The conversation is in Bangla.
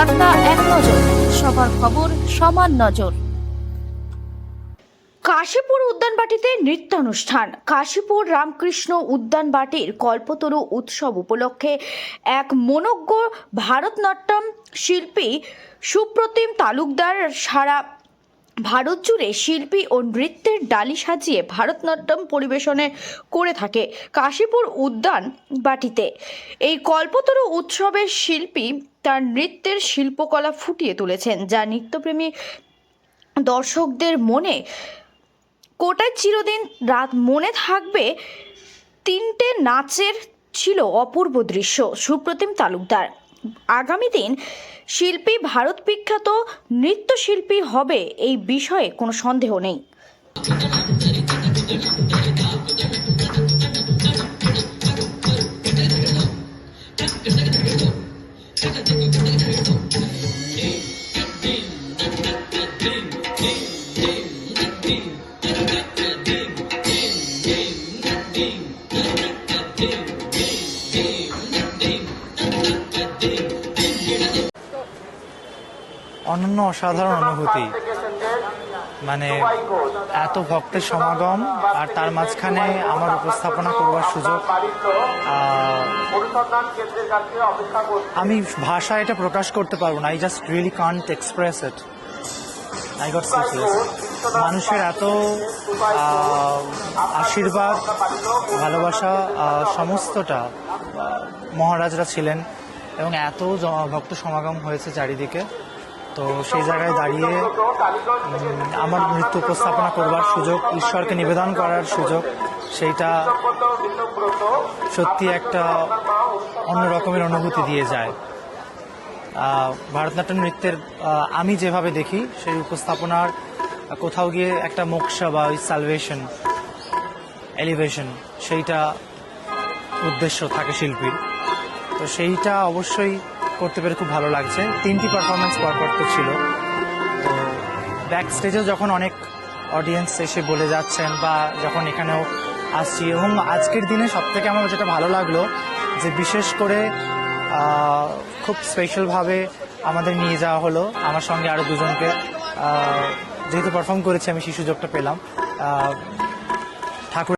বার্তা এক নজর, সবার খবর সমান নজর। কাশীপুর উদ্যানবাটিতে নৃত্যানুষ্ঠান। কাশীপুর রামকৃষ্ণ উদ্যানবাটির কল্পতরু উৎসব উপলক্ষে এক মনজ্ঞ ভারতনাট্যম শিল্পী সুপ্রতিম তালুকদার সারা ভারত জুড়ে শিল্পী ও নৃত্যের ডালি সাজিয়ে ভারতনাট্যম পরিবেশনে করে থাকে কাশীপুর উদ্যান বাটিতে। এই কল্পতরু উৎসবের শিল্পী তার নৃত্যের শিল্পকলা ফুটিয়ে তুলেছেন, যা নৃত্যপ্রেমী দর্শকদের মনে কোটায় চিরদিন রাত মনে থাকবে। তিনটে নাচের ছিল অপূর্ব দৃশ্য। সুপ্রতিম তালুকদার আগামী দিন শিল্পী ভারত বিখ্যাত নৃত্যশিল্পী হবে এই বিষয়ে কোনো সন্দেহ নেই। অনন্য অসাধারণ অনুভূতি। মানে এত ভক্তের সমাগম আর তার মাঝখানে আমার উপস্থাপনা করবার সুযোগ। আমি ভাষা এটা প্রকাশ করতে পারব না I just really can't express it I got speechless মানুষের এত আশীর্বাদ, ভালোবাসা সমস্তটা মহারাজরা ছিলেন এবং এত ভক্ত সমাগম হয়েছে চারিদিকে। তো সেই জায়গায় দাঁড়িয়ে আমার নৃত্য উপস্থাপনা করবার সুযোগ, ঈশ্বরকে নিবেদন করার সুযোগ, সেইটা সত্যি একটা অন্য রকমের অনুভূতি দিয়ে যায়। ভারতনাট্যম নৃত্যের আমি যেভাবে দেখি, সেই উপস্থাপনার কোথাও গিয়ে একটা মোক্ষা বা ওই সালভেশন এলিভেশন সেইটা উদ্দেশ্য থাকে শিল্পীর। তো সেইটা অবশ্যই করতে পেরে খুব ভালো লাগছে। তিনটি পারফরমেন্স পরপর তো ছিল। ব্যাক স্টেজেও যখন অনেক অডিয়েন্স এসে বলে যাচ্ছেন বা যখন এখানেও আসছি, এবং আজকের দিনে সব থেকে আমার যেটা ভালো লাগল যে বিশেষ করে খুব স্পেশালভাবে আমাদের নিয়ে যাওয়া হলো। আমার সঙ্গে আরও দুজনকে যেহেতু পারফর্ম করেছি, আমি সেই সুযোগটা পেলাম। ঠাকুর